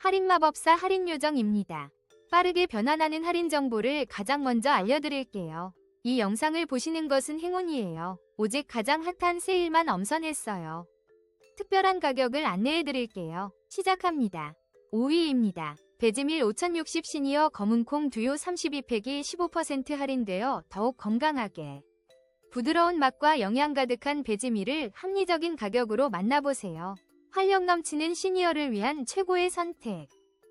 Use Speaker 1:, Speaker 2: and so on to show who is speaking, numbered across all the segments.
Speaker 1: 할인마법사 할인요정입니다. 빠르게 변환하는 할인 정보를 가장 먼저 알려드릴게요. 이 영상을 보시는 것은 행운이에요. 오직 가장 핫한 세일만 엄선했어요. 특별한 가격을 안내해드릴게요. 시작합니다. 5위입니다. 베지밀 5060 시니어 검은콩 두요 32팩이 15% 할인되어 더욱 건강하게 부드러운 맛과 영양 가득한 베지밀을 합리적인 가격으로 만나보세요. 활력 넘치는 시니어를 위한 최고의 선택.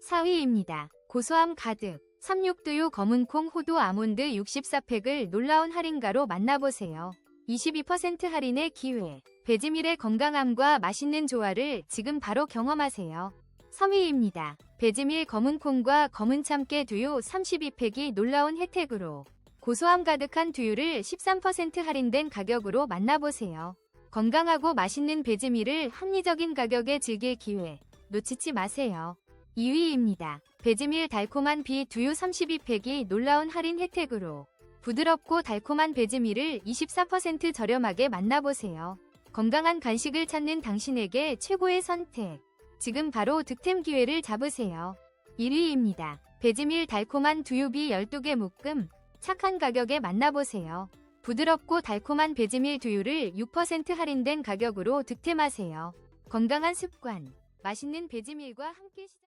Speaker 1: 4위입니다. 고소함 가득. 36두유 검은콩 호두 아몬드 64팩을 놀라운 할인가로 만나보세요. 22% 할인의 기회. 베지밀의 건강함과 맛있는 조화를 지금 바로 경험하세요. 3위입니다. 베지밀 검은콩과 검은 참깨 두유 32팩이 놀라운 혜택으로 고소함 가득한 두유를 13% 할인된 가격으로 만나보세요. 건강하고 맛있는 베지밀을 합리적인 가격에 즐길 기회 놓치지 마세요. 2위입니다. 베지밀 달콤한 비 두유 32팩이 놀라운 할인 혜택으로 부드럽고 달콤한 베지밀을 24% 저렴하게 만나보세요. 건강한 간식을 찾는 당신에게 최고의 선택. 지금 바로 득템 기회를 잡으세요. 1위입니다. 베지밀 달콤한 두유비 12개 묶음 착한 가격에 만나보세요. 부드럽고 달콤한 베지밀 두유를 6% 할인된 가격으로 득템하세요. 건강한 습관, 맛있는 베지밀과 함께 시작